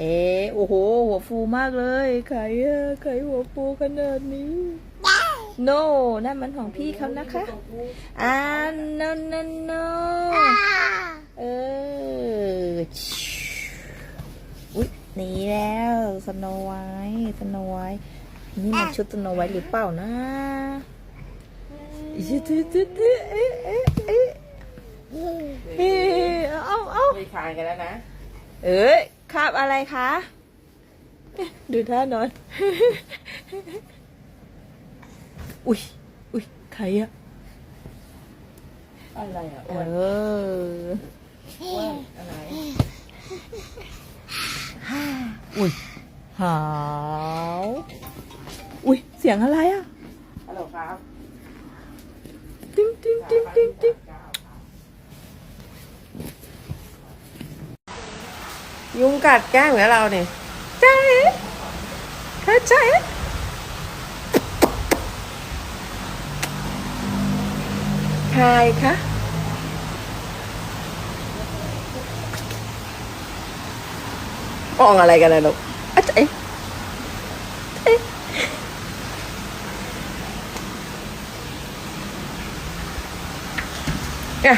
เอ๊ะโอ้โห หัวฟูมากเลยใครอะใครหัวฟูขนาดนี้ no นั่นมันของพี่เขานะคะอ่า no no no เอออุ๊ยหนีแล้วสโนไวท์สโนไวท์นี่มันชุดสโนไวท์หรือเปล่านะอิ๊ดอิ๊ดอิ๊ดอิ๊ดเอ๊ะเอ๊ะเอ๊ะเอ๊ะเอาเอาไม่คานกันแล้วนะ เอ้ยคาบอะไรคะ ดูท่านอน อุ้ยอุ้ยใครอะอะไรอะเออ้วนออ้วนอะไรอุ้ยหาวอุ้ยเสียงอะไรอะฮัลโหลครับ ติ๊งติ๊งติ๊งติ๊งติ๊ง ยุงกัดแก้มเหมือนเราเนี่ยใจเธอใจใครคะมองอะไรกันนะลูกอะใจเอ๊ะเนี่ย